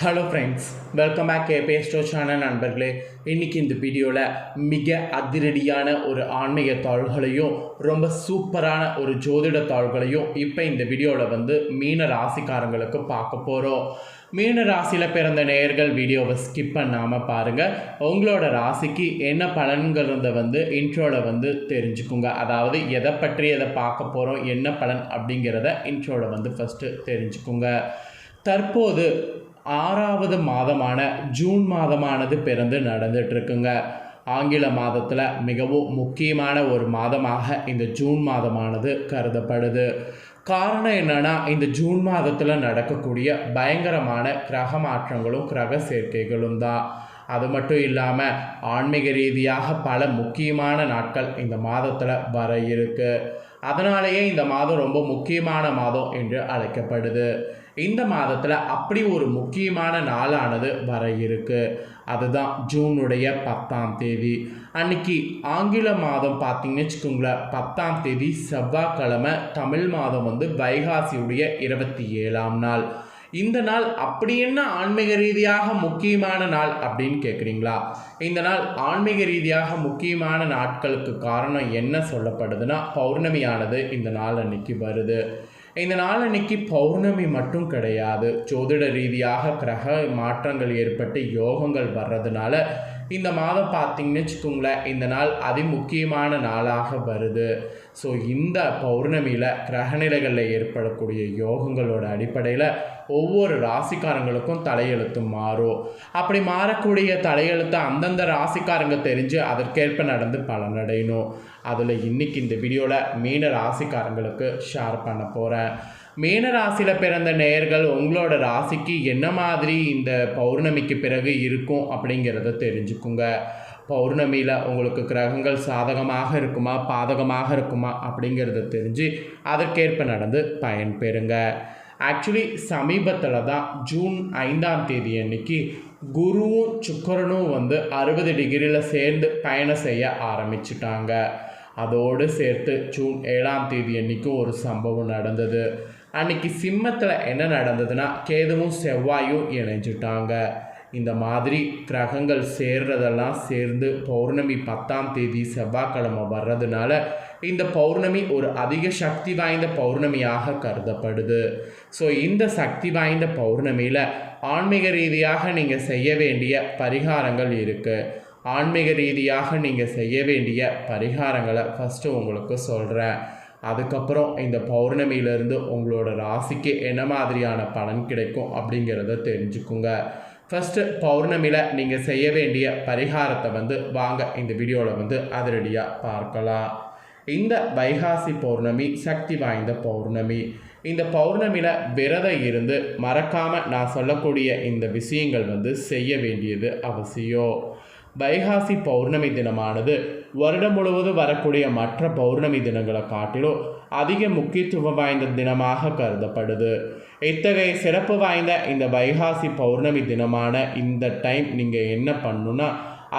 Hello friends welcome back கேபே ஸ்டோ channel நண்பர்களே. இன்றைக்கி இந்த வீடியோவில் மிக அதிரடியான ஒரு ஆன்மீக தாள்களையும் ரொம்ப சூப்பரான ஒரு ஜோதிட தாள்களையும் இப்போ இந்த வீடியோவில் வந்து மீன ராசிக்காரங்களுக்கு பார்க்க போகிறோம் மீன ராசியில் பிறந்த நேயர்கள் வீடியோவை ஸ்கிப் பண்ணாமல் பாருங்கள் உங்களோட ராசிக்கு என்ன பலன்கிறத வந்து இன்ட்ரோவில் வந்து தெரிஞ்சுக்குங்க. அதாவது எதை பற்றி எதை பார்க்க போகிறோம் என்ன பலன் அப்படிங்கிறத இன்ட்ரோவில் வந்து ஃபஸ்ட்டு தெரிஞ்சுக்குங்க. தற்போது ஆறாவது மாதமான ஜூன் மாதமானது பிறந்து நடந்துட்டுருக்குங்க ஆங்கில மாதத்தில் மிகவும் முக்கியமான ஒரு மாதமாக இந்த ஜூன் மாதமானது கருதப்படுது. காரணம் என்னன்னா இந்த ஜூன் மாதத்தில் நடக்கக்கூடிய பயங்கரமான கிரக மாற்றங்களும் கிரக சேர்க்கைகளும் தான். அது மட்டும் இல்லாமல் ஆன்மீக ரீதியாக பல முக்கியமான நாட்கள் இந்த மாதத்தில் வர இருக்குது அதனாலேயே இந்த மாதம் ரொம்ப முக்கியமான மாதம் என்று அழைக்கப்படுது. இந்த மாதத்தில் அப்படி ஒரு முக்கியமான நாளானது வர இருக்கு. அதுதான் ஜூனுடைய பத்தாம் தேதி. அன்னைக்கு ஆங்கில மாதம் பார்த்தீங்கன்னு வச்சுக்கோங்களேன் பத்தாம் தேதி செவ்வாய்க்கிழமை தமிழ் மாதம் வந்து வைகாசியுடைய இருபத்தி ஏழாம் நாள். இந்த நாள் அப்படி என்ன ஆன்மீக ரீதியாக முக்கியமான நாள் அப்படின்னு கேட்குறீங்களா இந்த நாள் ஆன்மீக ரீதியாக முக்கியமான நாட்களுக்கு காரணம் என்ன சொல்லப்படுதுன்னா பௌர்ணமியானது இந்த நாள் அன்னைக்கு வருது. இந்த நாள் அன்னைக்கு பௌர்ணமி மட்டும் கிடையாது. ஜோதிட ரீதியாக கிரக மாற்றங்கள் ஏற்பட்டு யோகங்கள் வர்றதுனால இந்த மாதம் பார்த்தீங்கன்னு வச்சுக்கோங்களேன் இந்த நாள் அதிமுக்கியமான நாளாக வருது. ஸோ இந்த பௌர்ணமியில் கிரகநிலைகளில் ஏற்படக்கூடிய யோகங்களோட அடிப்படையில் ஒவ்வொரு ராசிக்காரங்களுக்கும் தலையெழுத்து மாறும். அப்படி மாறக்கூடிய தலையெழுத்து அந்தந்த ராசிக்காரங்க தெரிஞ்சு அதற்கேற்ப நடந்து பலனடையணும். அதில் இன்னைக்கு இந்த வீடியோவில் மீன ராசிக்காரங்களுக்கு ஷேர் பண்ண போகிறேன் மீன ராசியில் பிறந்த நேர்கள் உங்களோட ராசிக்கு என்ன மாதிரி இந்த பௌர்ணமிக்கு பிறகு இருக்கும் அப்படிங்கிறத தெரிஞ்சுக்குங்க. பௌர்ணமியில் உங்களுக்கு கிரகங்கள் சாதகமாக இருக்குமா பாதகமாக இருக்குமா அப்படிங்கிறத தெரிஞ்சு அதற்கேற்ப நடந்து பயன்பெறுங்க. ஆக்சுவலி சமீபத்தில் தான் ஜூன் ஐந்தாம் தேதி அன்னைக்கு குருவும் சுக்கரனும் வந்து அறுபது டிகிரியில் சேர்ந்து பயணம் செய்ய ஆரம்பிச்சிட்டாங்க. அதோடு சேர்த்து ஜூன் ஏழாம் தேதி அன்னைக்கும் ஒரு சம்பவம் நடந்தது. அன்னைக்கு சிம்மத்தில் என்ன நடந்ததுன்னா கேதுவும் செவ்வாயும் இணைஞ்சிட்டாங்க. இந்த மாதிரி கிரகங்கள் சேர்றதெல்லாம் சேர்ந்து பௌர்ணமி பத்தாம் தேதி செவ்வாய்க்கிழமை வர்றதுனால இந்த பௌர்ணமி ஒரு அதிக சக்தி வாய்ந்த பௌர்ணமியாக கருதப்படுது. ஸோ இந்த சக்தி வாய்ந்த பௌர்ணமியில் ஆன்மீக ரீதியாக நீங்கள் செய்ய வேண்டிய பரிகாரங்கள் இருக்குது ஆன்மீக ரீதியாக நீங்கள் செய்ய வேண்டிய பரிகாரங்களை ஃபஸ்ட்டு உங்களுக்கு சொல்கிறேன் அதுக்கப்புறம் இந்த பௌர்ணமியிலேருந்து உங்களோட ராசிக்கு என்ன மாதிரியான பலன் கிடைக்கும் அப்படிங்கிறத தெரிஞ்சுக்குங்க. ஃபஸ்ட்டு பௌர்ணமியில் நீங்கள் செய்ய வேண்டிய பரிகாரத்தை வந்து வாங்க. இந்த வீடியோவில் வந்து அதிரடியாக பார்க்கலாம். இந்த வைகாசி பௌர்ணமி சக்தி வாய்ந்த பௌர்ணமி. இந்த பௌர்ணமியில் விரதம் இருந்து மறக்காமல் நான் சொல்லக்கூடிய இந்த விஷயங்கள் வந்து செய்ய வேண்டியது அவசியம். வைகாசி பௌர்ணமி தினமானது வருடம் முழுவதும் வரக்கூடிய மற்ற பௌர்ணமி தினங்களை காட்டிலும் அதிக முக்கியத்துவம் வாய்ந்த தினமாக கருதப்படுது. இத்தகைய சிறப்பு வாய்ந்த இந்த வைகாசி பௌர்ணமி தினமான இந்த டைம் நீங்கள் என்ன பண்ணுன்னா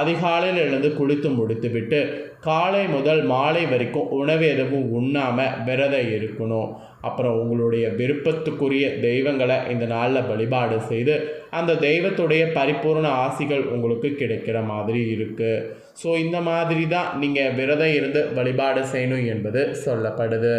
அதிகாலையில் எழுந்து குளித்து முடித்துவிட்டு காலை முதல் மாலை வரைக்கும் உணவு எதுவும் உண்ணாமல் விரதம் இருக்கணும். அப்புறம் உங்களுடைய விருப்பத்துக்குரிய தெய்வங்களை இந்த நாளில் வழிபாடு செய்து அந்த தெய்வத்துடைய பரிபூர்ண ஆசிகள் உங்களுக்கு கிடைக்கிற மாதிரி இருக்குது ஸோ இந்த மாதிரி தான் நீங்கள் விரதம் இருந்து வழிபாடு செய்யணும் என்பது சொல்லப்படுது.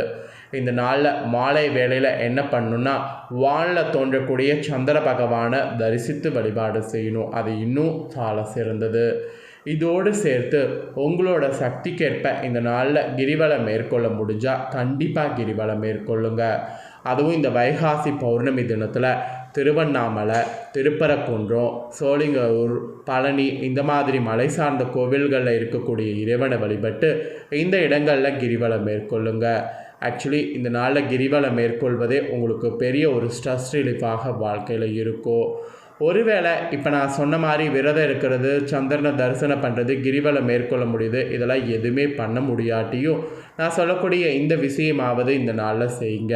இந்த நாளில் மாலை வேளையில் என்ன பண்ணணுன்னா வானில் தோன்றக்கூடிய சந்திர பகவானை தரிசித்து வழிபாடு செய்யணும். அது இன்னும் சால சிறந்தது. இதோடு சேர்த்து உங்களோட சக்திக்கேற்ப இந்த நாளில் கிரிவலம் மேற்கொள்ள முடிஞ்சால் கண்டிப்பாக கிரிவலம் மேற்கொள்ளுங்க. அதுவும் இந்த வைகாசி பௌர்ணமி தினத்தில் திருவண்ணாமலை திருப்பரக்குன்றம் சோளிங்கூர் பழனி இந்த மாதிரி மலை சார்ந்த கோவில்களில் இருக்கக்கூடிய இறைவனை வழிபட்டு இந்த இடங்களில் கிரிவலம் மேற்கொள்ளுங்கள் ஆக்சுவலி இந்த நாளில் கிரிவலம் மேற்கொள்வதே உங்களுக்கு பெரிய ஒரு ஸ்ட்ரெஸ் ரிலீஃபாக வாழ்க்கையில் இருக்கும் ஒருவேளை இப்போ நான் சொன்ன மாதிரி விரதம் இருக்கிறது சந்திரனை தரிசனம் பண்ணுறது கிரிவலம் மேற்கொள்ள முடியுது இதெல்லாம் எதுவுமே பண்ண முடியாட்டியும் நான் சொல்லக்கூடிய இந்த விஷயமாவது இந்த நாளில் செய்யுங்க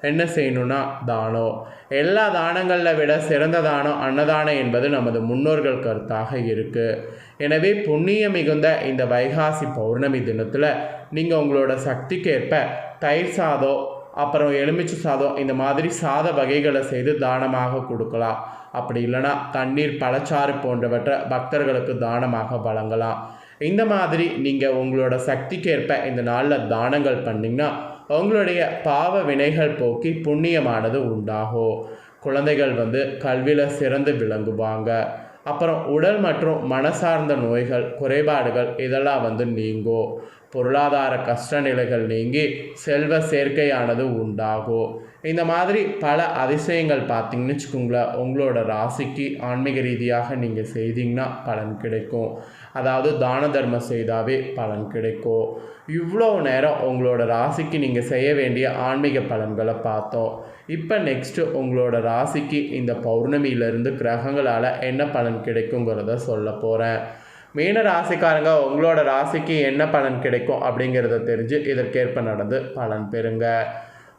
என்ன செய்யணும்னா தானம். எல்லா தானங்களில் விட சிறந்த தானம் அன்னதானம் என்பது நமது முன்னோர்கள் கருத்தாக இருக்குது எனவே புண்ணியம் மிகுந்த இந்த வைகாசி பௌர்ணமி தினத்தில் நீங்கள் உங்களோட சக்திக்கேற்ப தயிர் சாதம் அப்புறம் எலுமிச்சை சாதம் இந்த மாதிரி சாத வகைகளை செய்து தானமாக கொடுக்கலாம். அப்படி இல்லைன்னா தண்ணீர் பழச்சாறு போன்றவற்றை பக்தர்களுக்கு தானமாக வழங்கலாம். இந்த மாதிரி நீங்கள் உங்களோட சக்திக்கேற்ப இந்த நாளில் தானங்கள் பண்ணிங்கன்னா உங்களுடைய பாவ வினைகள் போக்கி புண்ணியமானது உண்டாகும். குழந்தைகள் வந்து கல்வியில் சிறந்து விளங்குவாங்க. அப்புறம் உடல் மற்றும் மனசார்ந்த நோய்கள் குறைபாடுகள் இதெல்லாம் வந்து நீங்கும். பொருளாதார கஷ்ட நிலைகள் நீங்கி செல்வ சேர்க்கையானது உண்டாகும் இந்த மாதிரி பல அதிசயங்கள் பார்த்தீங்கன்னு வச்சுக்கோங்களேன். உங்களோட ராசிக்கு ஆன்மீக ரீதியாக நீங்கள் செய்தீங்கன்னா பலன் கிடைக்கும். அதாவது தான தர்மம் செய்தாவே பலன் கிடைக்கும். இவ்வளோ நேரம் உங்களோட ராசிக்கு நீங்கள் செய்ய வேண்டிய ஆன்மீக பலன்களை பார்த்தோம். இப்போ நெக்ஸ்ட்டு உங்களோட ராசிக்கு இந்த பௌர்ணமியிலிருந்து கிரகங்களால் என்ன பலன் கிடைக்குங்கிறத சொல்ல போகிறேன் மீன ராசிக்காரங்க உங்களோட ராசிக்கு என்ன பலன் கிடைக்கும் அப்படிங்கிறத தெரிஞ்சு இதற்கேற்ப நடந்து பலன் பெறுங்க.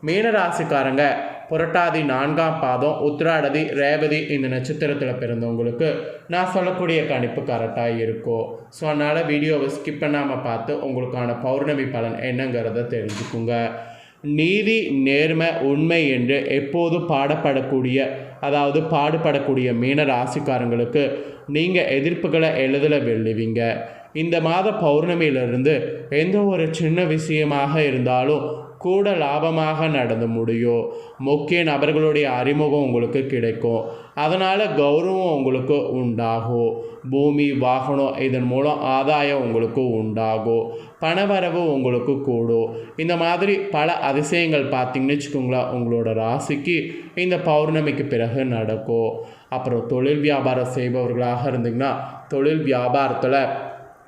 மீன ராசிக்காரங்க புரட்டாதி நான்காம் பாதம் உத்திராடதி ரேவதி இந்த நட்சத்திரத்தில் பிறந்தவங்களுக்கு நான் சொல்லக்கூடிய கணிப்பு கரெக்டாக இருக்கும். ஸோ அதனால் வீடியோவை ஸ்கிப் பண்ணாமல் பார்த்து உங்களுக்கான பௌர்ணமி பலன் என்னங்கிறத தெரிஞ்சுக்குங்க. நீதி நேர்மை உண்மை என்று எப்போது பாடப்படக்கூடிய அதாவது பாடுபடக்கூடிய மீன ராசிக்காரங்களுக்கு நீங்கள் எதிர்ப்புகளை எளிதில் வெல்லுவீங்க. இந்த மாத பௌர்ணமியிலிருந்து எந்த ஒரு சின்ன விஷயமாக இருந்தாலும் கூட லாபமாக நடந்து முடியும். முக்கிய நபர்களுடைய அறிமுகம் உங்களுக்கு கிடைக்கும். அதனால் கௌரவம் உங்களுக்கு உண்டாகும். பூமி வாகனம் இதன் மூலம் ஆதாயம் உங்களுக்கு உண்டாகும். பணவரவு உங்களுக்கு கூடும். இந்த மாதிரி பல அதிசயங்கள் பார்த்தீங்கன்னு வச்சுக்கோங்களேன் உங்களோட ராசிக்கு இந்த பௌர்ணமிக்கு பிறகு நடக்கும். அப்புறம் தொழில் வியாபாரம் செய்பவர்களாக இருந்தீங்கன்னா தொழில் வியாபாரத்தில்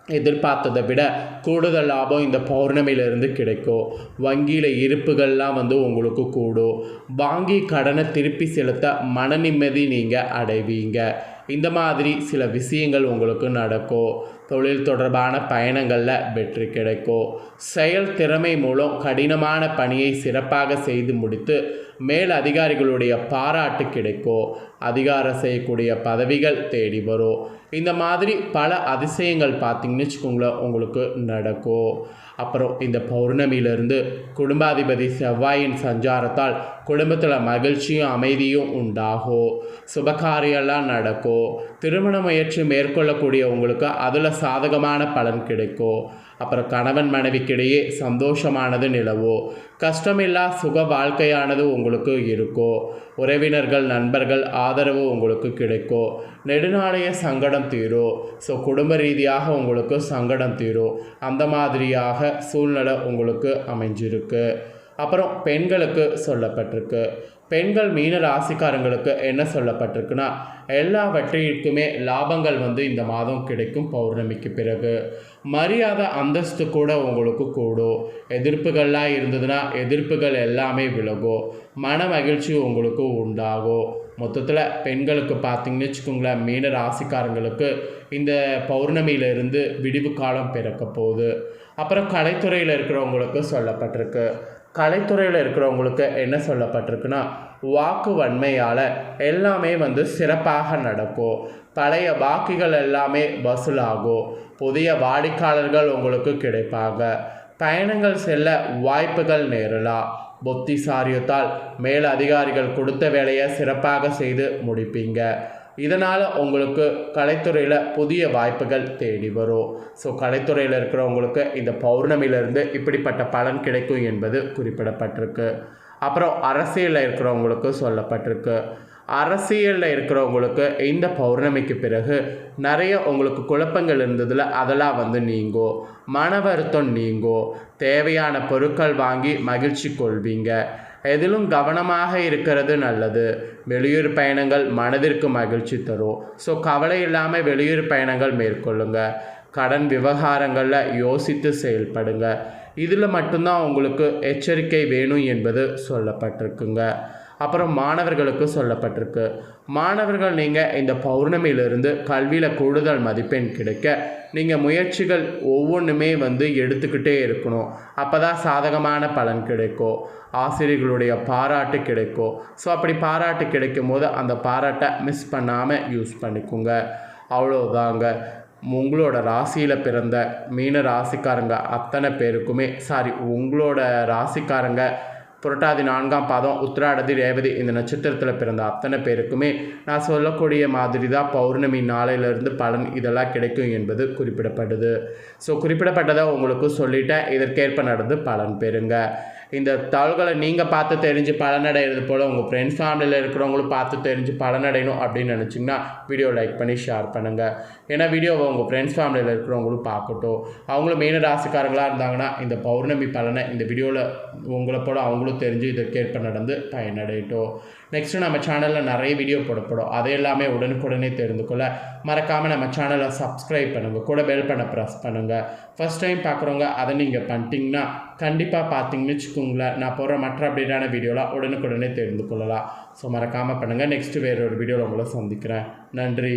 எதிர்பார்த்ததை விட கூடுதல் லாபம் இந்த பௌர்ணமியிலிருந்து கிடைக்கும். வங்கியில் இருப்புகள்லாம் வந்து உங்களுக்கு கூடும். வாங்கி கடனை திருப்பி செலுத்த மன நிம்மதி நீங்கள் அடைவீங்க. இந்த மாதிரி சில விஷயங்கள் உங்களுக்கு நடக்கும். தொழில் தொடர்பான பயணங்களில் வெற்றி கிடைக்கும் செயல் திறமை மூலம் கடினமான பணியை சிறப்பாக செய்து முடித்து மேல் அதிகாரிகளுடைய பாராட்டு கிடைக்கும் அதிகாரம் செய்யக்கூடிய பதவிகள் தேடி வரும் இந்த மாதிரி பல அதிசயங்கள் பார்த்தீங்கன்னு வச்சுக்கோங்களேன் உங்களுக்கு நடக்கும் அப்புறம் இந்த பௌர்ணமியிலிருந்து குடும்பாதிபதி செவ்வாயின் சஞ்சாரத்தால் குடும்பத்தில் மகிழ்ச்சியும் அமைதியும் உண்டாகும் சுபகாரியெல்லாம் நடக்கும் திருமண முயற்சி மேற்கொள்ளக்கூடிய உங்களுக்கு அதில் சாதகமான பலன் கிடைக்கும் அப்புறம் கணவன் மனைவிக்கிடையே சந்தோஷமானது நிலவும் கஷ்டமில்லா சுக வாழ்க்கையானது உங்களுக்கு இருக்கும் உறவினர்கள் நண்பர்கள் ஆதரவு உங்களுக்கு கிடைக்கும் நெடுநாளைய சங்கடம் தீரும் ஸோ குடும்ப ரீதியாக உங்களுக்கு சங்கடம் தீரும் அந்த மாதிரியாக சூழ்நிலை உங்களுக்கு அமைஞ்சிருக்கு. அப்புறம் பெண்களுக்கு சொல்லப்பட்டிருக்கு. பெண்கள் மீன ராசிக்காரங்களுக்கு என்ன சொல்லப்பட்டிருக்குன்னா எல்லாவற்றிற்குமே லாபங்கள் வந்து இந்த மாதம் கிடைக்கும் பௌர்ணமிக்கு பிறகு. மரியாதை அந்தஸ்து கூட உங்களுக்கு கூடும். எதிர்ப்புகள்லாம் இருந்ததுன்னா எதிர்ப்புகள் எல்லாமே விலகும். மன மகிழ்ச்சி உங்களுக்கு உண்டாகும். மொத்தத்தில் பெண்களுக்கு பார்த்தீங்கன்னு வச்சுக்கோங்களேன் மீன ராசிக்காரங்களுக்கு இந்த பௌர்ணமியிலிருந்து விடிவு காலம் பிறக்க போகுது. அப்புறம் கலைத்துறையில் இருக்கிறவங்களுக்கு சொல்லப்பட்டிருக்கு. கலைத்துறையில் இருக்கிறவங்களுக்கு என்ன சொல்லப்பட்டிருக்குன்னா வாக்கு வன்மையால் எல்லாமே வந்து சிறப்பாக நடக்கும். பழைய வாக்குகள் எல்லாமே வசூலாகும். புதிய வாடிக்கையாளர்கள் உங்களுக்கு கிடைப்பாங்க. பயணங்கள் செல்ல வாய்ப்புகள் நேரலாம். புத்திசாரியத்தால் மேல் அதிகாரிகள் கொடுத்த வேலையை சிறப்பாக செய்து முடிப்பீங்க. இதனால் உங்களுக்கு கலைத்துறையில் புதிய வாய்ப்புகள் தேடி வரும். ஸோ கலைத்துறையில் இருக்கிறவங்களுக்கு இந்த பௌர்ணமியிலிருந்து இப்படிப்பட்ட பலன் கிடைக்கும் என்பது குறிப்பிடப்பட்டிருக்கு. அப்புறம் அரசியலில் இருக்கிறவங்களுக்கு சொல்லப்பட்டிருக்கு. அரசியலில் இருக்கிறவங்களுக்கு இந்த பௌர்ணமிக்கு பிறகு நிறைய உங்களுக்கு குழப்பங்கள் இருந்ததில் அதெல்லாம் வந்து நீங்கும் மன வருத்தம் நீங்கும் தேவையான பொருட்கள் வாங்கி மகிழ்ச்சி கொள்வீங்க. எதிலும் கவனமாக இருக்கிறது நல்லது. வெளியூர் பயணங்கள் மனதிற்கு மகிழ்ச்சி தரும் ஸோ கவலை இல்லாமல் வெளியூர் பயணங்கள் மேற்கொள்ளுங்க. கடன் விவகாரங்களில் யோசித்து செயல்படுங்க. இதில் மட்டும்தான் உங்களுக்கு எச்சரிக்கை வேணும் என்பது சொல்லப்பட்டிருக்குங்க. அப்புறம் மாணவர்களுக்கு சொல்லப்பட்டிருக்கு. மாணவர்கள் நீங்கள் இந்த பௌர்ணமியிலிருந்து கல்வியில் கூடுதல் மதிப்பெண் கிடைக்க நீங்கள் முயற்சிகள் ஒவ்வொன்றுமே வந்து எடுத்துக்கிட்டே இருக்கணும். அப்போ தான் சாதகமான பலன் கிடைக்கும் ஆசிரியர்களுடைய பாராட்டு கிடைக்கும் ஸோ அப்படி பாராட்டு கிடைக்கும் போது அந்த பாராட்டை மிஸ் பண்ணாமல் யூஸ் பண்ணிக்கோங்க. அவ்வளோதாங்க உங்களோட ராசியில் பிறந்த மீன ராசிக்காரங்க அத்தனை பேருக்குமே சாரி உங்களோட ராசிக்காரங்க புரட்டாதி நான்காம் பாதம் உத்திராடதி ரேவதி இந்த நட்சத்திரத்தில் பிறந்த அத்தனை பேருக்குமே நான் சொல்லக்கூடிய மாதிரி தான் பௌர்ணமி நாளையிலிருந்து பலன் இதெல்லாம் கிடைக்கும் என்பது குறிப்பிடப்படுது ஸோ குறிப்பிடப்பட்டதை உங்களுக்கு சொல்லிட்டேன். இதற்கேற்ப நடந்து பலன் பெறுங்க. இந்த தகவல்களை நீங்கள் பார்த்து தெரிஞ்சு பலனடைகிறது போல் உங்கள் ஃப்ரெண்ட்ஸ் ஃபேமிலியில் இருக்கிறவங்களும் பார்த்து தெரிஞ்சு பலனடையணும் அப்படின்னு நினச்சிங்கன்னா வீடியோ லைக் பண்ணி ஷேர் பண்ணுங்கள் ஏன்னா வீடியோவை உங்கள் ஃப்ரெண்ட்ஸ் ஃபேமிலியில் இருக்கிறவங்களும் பார்க்கட்டும். அவங்களும் மீன ராசிக்காரங்களாக இருந்தாங்கன்னா இந்த பௌர்ணமி பலனை இந்த வீடியோவில் உங்களை போல அவங்களும் தெரிஞ்சு இதற்கேற்ப நடந்து பயனடையட்டும். நெக்ஸ்ட்டு நம்ம சேனலில் நிறைய வீடியோ போடப்படும். அதை எல்லாமே உடனுக்குடனே தெரிந்து கொள்ள மறக்காமல் நம்ம சேனலை சப்ஸ்கிரைப் பண்ணுங்கள் கூட பெல் பண்ண ப்ரெஸ் பண்ணுங்கள் ஃபஸ்ட் டைம் பார்க்குறவங்க அதை நீங்கள் பண்ணிட்டீங்கன்னா கண்டிப்பாக பார்த்தீங்கன்னு வச்சுக்கோங்களேன். நான் போகிற மற்ற அப்டேட்டான வீடியோலாம் உடனுக்குடனே தெரிந்து கொள்ளலாம். ஸோ மறக்காமல் பண்ணுங்கள் நெக்ஸ்ட்டு வேறு ஒரு வீடியோவில் உங்களை சந்திக்கிறேன். நன்றி.